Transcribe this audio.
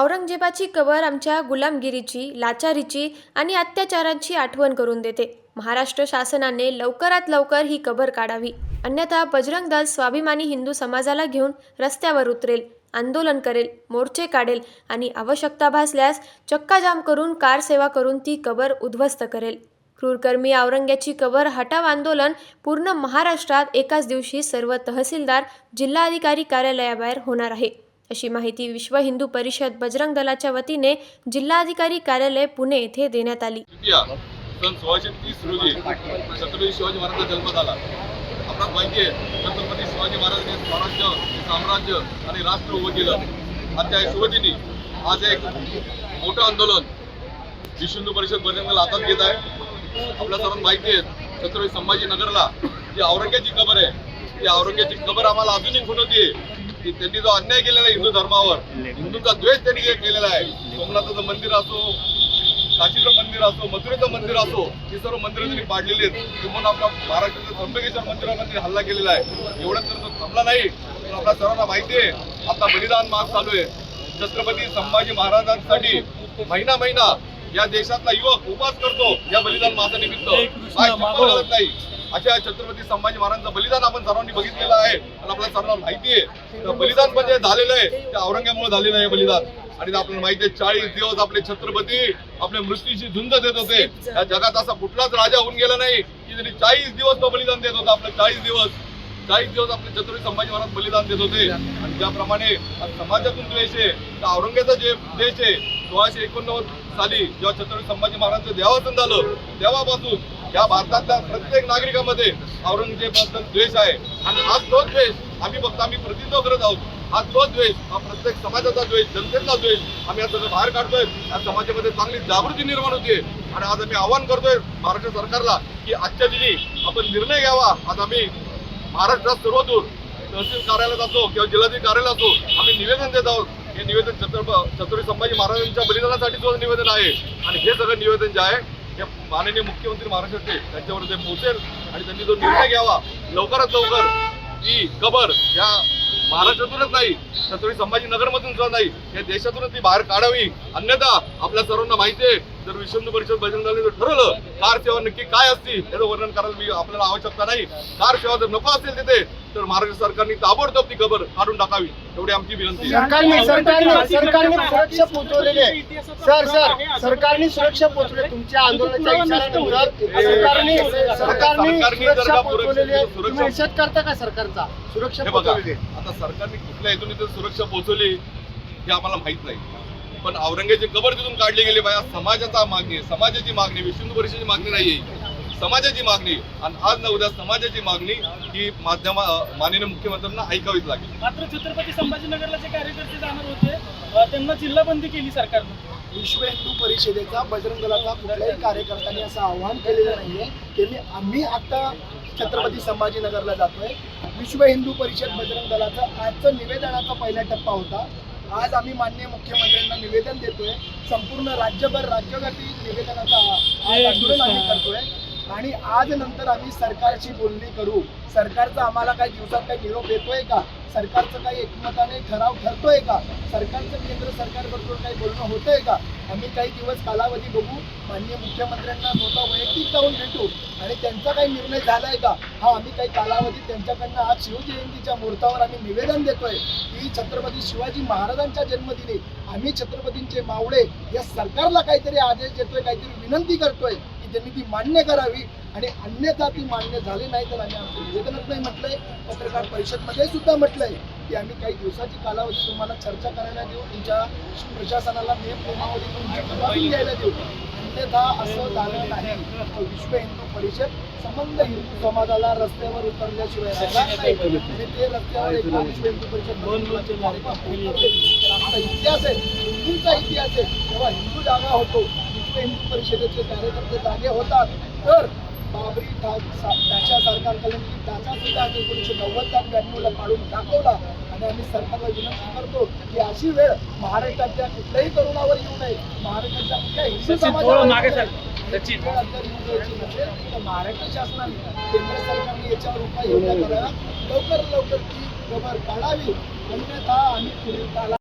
औरंगजेबाची कबर आमच्या गुलामगिरीची लाचारीची आणि अत्याचारांची आठवण करून देते. महाराष्ट्र शासनाने लवकरात लवकर ही कबर काढावी. अन्यथा बजरंग दल स्वाभिमानी हिंदू समाजाला घेऊन रस्त्यावर उतरेल आंदोलन करेल मोर्चे काढेल आणि आवश्यकता भासल्यास चक्काजाम करून कार सेवा करून ती कबर उद्ध्वस्त करेल. क्रूरकर्मी औरंग्याची कबर हटाव आंदोलन पूर्ण महाराष्ट्रात एकाच दिवशी सर्व तहसीलदार जिल्हाधिकारी कार्यालयाबाहेर होणार आहे. अशी माहिती विश्व हिंदू परिषद बजरंग दलाच्या वतीने जिल्हाधिकारी कार्यालय पुणे येथे देण्यात आली. सन सोळाशे तीस रोजी छत्रपती शिवाजी महाराजांचा जन्म झाला. आपणास माहिती आहे छत्रपती शिवाजी महाराजांनी स्वराज्य साम्राज्य आणि राष्ट्र उभं केलं आणि त्या हिशोबतीने आज एक मोठं आंदोलन विश्व हिंदू परिषद बजरंगला हातात घेत आहे. आपल्या सर्वांना माहिती आहे छत्रपती संभाजीनगरला जी औरंग्याची कबर आहे ती औरंग्याची कबर आम्हाला अजूनही खुणवती आहे की त्यांनी जो अन्याय केलेला आहे हिंदू धर्मावर हिंदूंचा द्वेष त्यांनी केलेला आहे सोमनाथाचं मंदिर असो काशीचं मंदिर असो मथुरेचं मंदिर असो ही सर्व मंदिरं त्यांनी पाडलेली आहेत. किंवा आपल्या महाराष्ट्राच्या त्र्यंबकेश्वर मंदिरावर त्यांनी हल्ला केलेला आहे. एवढं तर तो थांबला नाही. पण आपल्या सर्वांना माहिती आहे आता बलिदान माग चालू आहे. छत्रपती संभाजी महाराजांसाठी महिना महिना या देशातला युवक उपास करतो या बलिदान मासानिमित्त नाही. अशा छत्रपती संभाजी महाराजांचं बलिदान आपण सर्वांनी बघितलेलं आहे आणि आपल्या सर्वांना माहिती आहे. तर बलिदान पण जे झालेलं आहे. ते औरंगामुळे झालेलं आहे बलिदान. आणि आपल्याला माहिती आहे चाळीस दिवस आपले छत्रपती आपल्या मृत्यूची झुंज देत होते. या जगात असा कुठलाच राजा होऊन गेला नाही की त्यांनी चाळीस दिवस तो बलिदान देत होता. आपले चाळीस दिवस चाळीस दिवस आपले छत्रपती संभाजी महाराज बलिदान देत होते. आणि ज्याप्रमाणे समाजातून द्वेष आहे. तर औरंगेचा जे देश आहे सोळाशे एकोणनव्वद साली जेव्हा छत्रपती संभाजी महाराजांचं देवासन झालं तेव्हापासून या भारतातल्या प्रत्येक नागरिकामध्ये औरंगजेबाबद्दल द्वेष आहे. आणि हा तो द्वेष आम्ही फक्त आम्ही प्रतिनिधित्व करत आहोत. हा तो द्वेष हा प्रत्येक समाजाचा द्वेष जनतेचा द्वेष आम्ही आज सगळं बाहेर काढतोय. या समाजामध्ये चांगली जागृती निर्माण होते आणि आज आम्ही आवाहन करतोय महाराष्ट्र सरकारला की आजच्या दिनी आपण निर्णय घ्यावा. आज आम्ही महाराष्ट्रात सर्वदूर तहसील कार्यालयात असो किंवा जिल्हाधिकारी कार्यालय असो आम्ही निवेदन देत आहोत. हे निवेदन छत्रप छत्रपती संभाजी महाराजांच्या बलिदानासाठी सुद्धा निवेदन आहे. आणि हे सगळं निवेदन जे आहे हे माननीय मुख्यमंत्री महाराष्ट्राचे त्यांच्यावर ते पोहोचेल आणि त्यांनी जो निर्णय घ्यावा लवकरात लवकर ही कबर या महाराष्ट्रातूनच नाही छत्रपती संभाजीनगरमधून सुद्धा नाही या देशातूनच ती बाहेर काढावी. अन्यथा आपल्या सर्वांना माहिती आहे जर विश्व हिंदू परिषद बजरंग जर ठरवलं कार सेवा नक्की काय असती याचं वर्णन करायला मी आपल्याला आवश्यकता नाही. कार सेवा जर नको असेल तिथे तर महाराष्ट्र सरकारने ताबडतोब ती खबर काढून टाकावी. एवढी आमची विनंती आहे. सरकारने सरकारने सरकारने सुरक्षा पोहोचवलेली आहे. सर सर सरकारने सुरक्षा पोहोचवली तुमच्या आंदोलनाच्या इशाऱ्यानुसार सरकारने सरकारने सरकारने जर सुरक्षा का पोहोचवलेली आहे. सुरक्षा- तुम्ही निषेध करता का सरकारचा? सुरक्षा बघा पोहोचवलेली आहे. आता सरकारने कुठल्या हेतून इथं सुरक्षा पोहोचवली हे आम्हाला माहीत नाही. पण औरंगजेबाची कबर तिथून काढली गेली बाया. समाजाचा मागणी आहे. समाजाची मागणी हिंदू परिषदेची मागणी नाहीये. समाजाची मागणी आणि आज ना उद्या समाजाची मागणी ही माध्यम माननीय मुख्यमंत्र्यांना ऐकावीच लागेल. मात्र छत्रपती संभाजीनगरला जे कार्यकर्ते जाणार होते त्यांना जिल्हाबंदी केली सरकारनं. विश्व हिंदू परिषदेचा बजरंग दलाचा कुठल्याही कार्यकर्त्यांनी असं आवाहन केलेलं नाहीये की मी आम्ही आता छत्रपती संभाजीनगरला जातोय. विश्व हिंदू परिषद बजरंग दलाचं आजचं निवेदनाचा पहिला टप्पा होता. आज आम्ही माननीय मुख्यमंत्र्यांना निवेदन देतोय. संपूर्ण राज्यभर राज्यव्यापी निवेदनाचा आज आंदोलन आम्ही करतोय. आणि आज नंतर आम्ही सरकारची बोलणी करू. सरकारचा आम्हाला काही दिवसात काही निरोप येतोय का? सरकारचं काही एकमताने ठराव ठरतोय का? सरकारचं केंद्र सरकारबरोबर काही बोलणं होतंय का? आम्ही काही दिवस कालावधी बघू. माननीय मुख्यमंत्र्यांना स्वतः वैयक्तिक जाऊन भेटू. आणि त्यांचा काही निर्णय झालाय का? हा आम्ही काही कालावधी त्यांच्याकडनं आज शिवजयंतीच्या मुहूर्तावर आम्ही निवेदन देतोय. की छत्रपती शिवाजी महाराजांच्या जन्मदिनी आम्ही छत्रपतींचे मावळे या सरकारला काहीतरी आदेश देतोय काहीतरी विनंती करतोय. त्यांनी ती मान्य करावी आणि अन्यथा ती मान्य झाली नाही तर आम्ही आमच्या निवेदनात नाही म्हटलंय पत्रकार परिषदमध्ये सुद्धा म्हटलंय की आम्ही काही दिवसाची कालावधी तुम्हाला चर्चा करायला देऊ तुमच्या प्रशासनाला नियम नियमावली तुमची तपासून घ्यायला देऊ. अन्यथा असं झालं नाही. विश्व हिंदू परिषद संबंध हिंदू समाजाला रस्त्यावर उतरल्याशिवाय आणि ते रस्त्यावर एकदा विश्व हिंदू परिषद आमचा इतिहास आहे हिंदूंचा इतिहास आहे. तेव्हा हिंदू जागा होतो विश्व हिंदू परिषदेचे कार्यकर्ते जागे होतात. तर बाबरी ठाक सा- त्याच्यासारखा कलंकी त्याचा सुद्धा एकोणीसशे नव्वदच्या ब्याण्णवला काढून दाखवला. आणि आम्ही सरकारला विनंती करतो की अशी वेळ महाराष्ट्रातल्या कुठल्याही तरुणावर येऊ नये. महाराष्ट्राच्या कुठल्या हिंदू समाजावर तर महाराष्ट्र शासनाने केंद्र सरकारने याच्यावर उपाययोजना कराव्या लवकर लवकर ती खबर काढावी. अन्यथा आम्ही पुढील